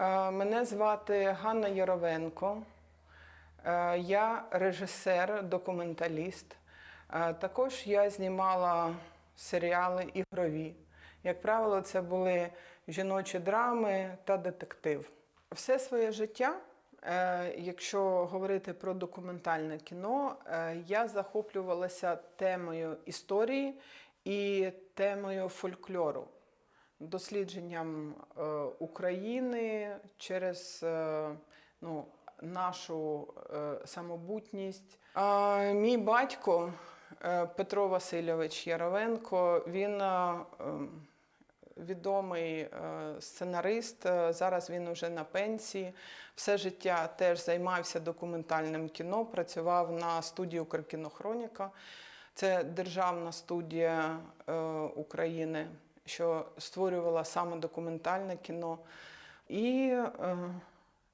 Е, Мене звати Ганна Яровенко. Е, Я режисер, документаліст. Е, Також я знімала серіали ігрові. Як правило, це були жіночі драми та детектив. Все своє життя, якщо говорити про документальне кіно, я захоплювалася темою історії і темою фольклору дослідженням е, України через е, ну, нашу е, самобутність. Мій батько Петро Васильович Яровенко, він ем, відомий сценарист. Зараз він уже на пенсії. Все життя теж займався документальним кіно, працював на студії Укркінохроніка. Це державна студія України, що створювала саме документальне кіно. І е,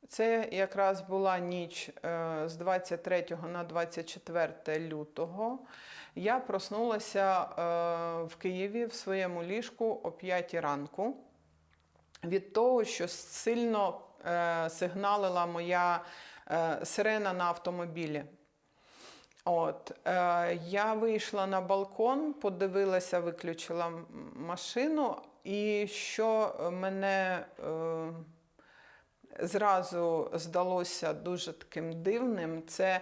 це якраз була ніч е, з 23 на 24 лютого. Я проснулася е, в Києві в своєму ліжку о 5 ранку від того, що сильно е, сигналила моя е, сирена на автомобілі. От, е, я вийшла на балкон, подивилася, виключила машину, і що мене е, зразу здалося дуже таким дивним, це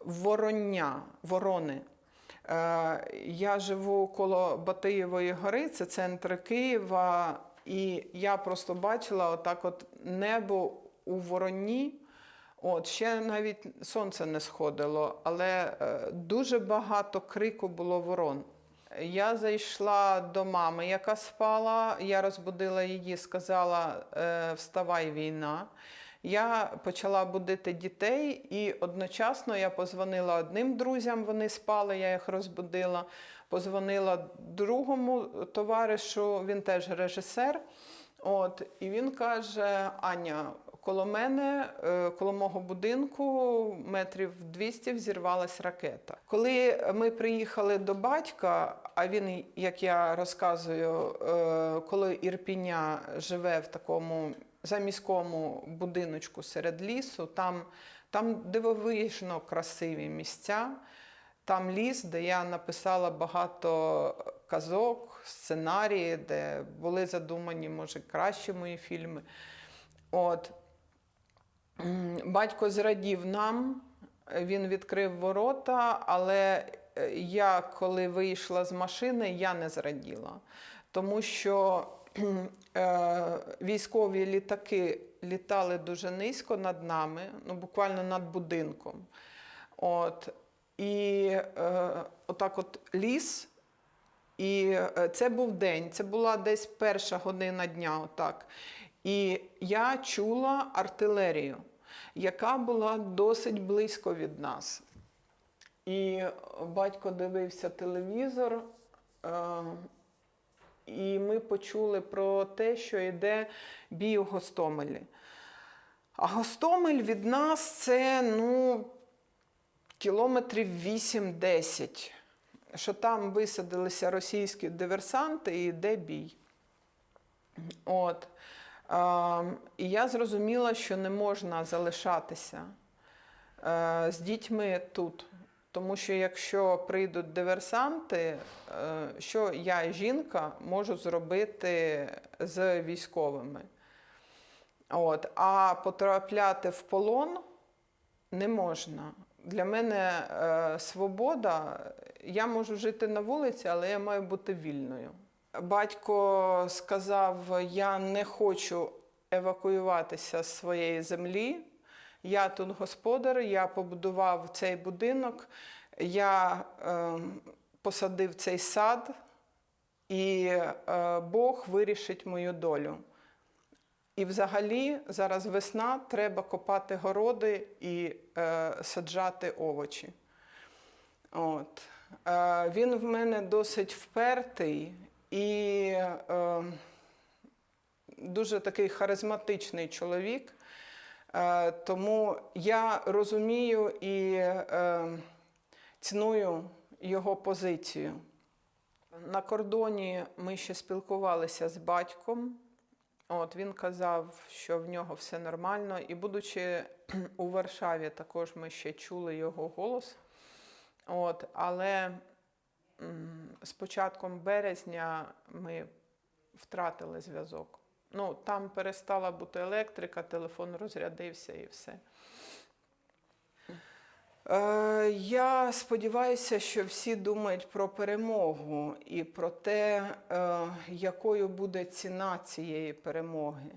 вороння, ворони. Е, я живу коло Батиєвої гори, це центр Києва, і я просто бачила отак от небо у вороні. От, ще навіть сонце не сходило, але е, дуже багато крику було ворон. Я зайшла до мами, яка спала. Я розбудила її, сказала: е, Вставай, війна. Я почала будити дітей, і одночасно я позвонила одним друзям, вони спали, я їх розбудила. Позвонила другому товаришу, він теж режисер. От, і він каже: Аня, коло мене, е, коло мого будинку, метрів 200 взірвалась ракета. Коли ми приїхали до батька, а він, як я розказую, е, коли Ірпіня живе в такому заміському будиночку серед лісу, там, там дивовижно красиві місця. Там ліс, де я написала багато казок, сценарії, де були задумані, може, кращі мої фільми. От. Батько зрадів нам, він відкрив ворота, але е, я, коли вийшла з машини, я не зраділа. Тому що е, військові літаки літали дуже низько над нами, ну, буквально над будинком. От. І е, отак от ліс. І е, це був день, це була десь перша година дня. Отак. І я чула артилерію, яка була досить близько від нас. І батько дивився телевізор, е, і ми почули про те, що йде бій у Гостомелі. А Гостомель від нас це ну, кілометрів 8-10, що там висадилися російські диверсанти і йде бій. От. Е, і я зрозуміла, що не можна залишатися е, з дітьми тут. Тому що якщо прийдуть диверсанти, е, що я, жінка, можу зробити з військовими? От. А потрапляти в полон не можна. Для мене е, свобода, я можу жити на вулиці, але я маю бути вільною. Батько сказав: я не хочу евакуюватися з своєї землі. Я тут господар, я побудував цей будинок, я е, посадив цей сад, і е, Бог вирішить мою долю. І взагалі зараз весна, треба копати городи і е, саджати овочі. От. Е, він в мене досить впертий і е, дуже такий харизматичний чоловік. Е, тому я розумію і е, ціную його позицію. На кордоні ми ще спілкувалися з батьком. От він казав, що в нього все нормально. І будучи у Варшаві, також ми ще чули його голос. От, але з початком березня ми втратили зв'язок. Ну, там перестала бути електрика, телефон розрядився і все. Е, я сподіваюся, що всі думають про перемогу і про те, е, якою буде ціна цієї перемоги.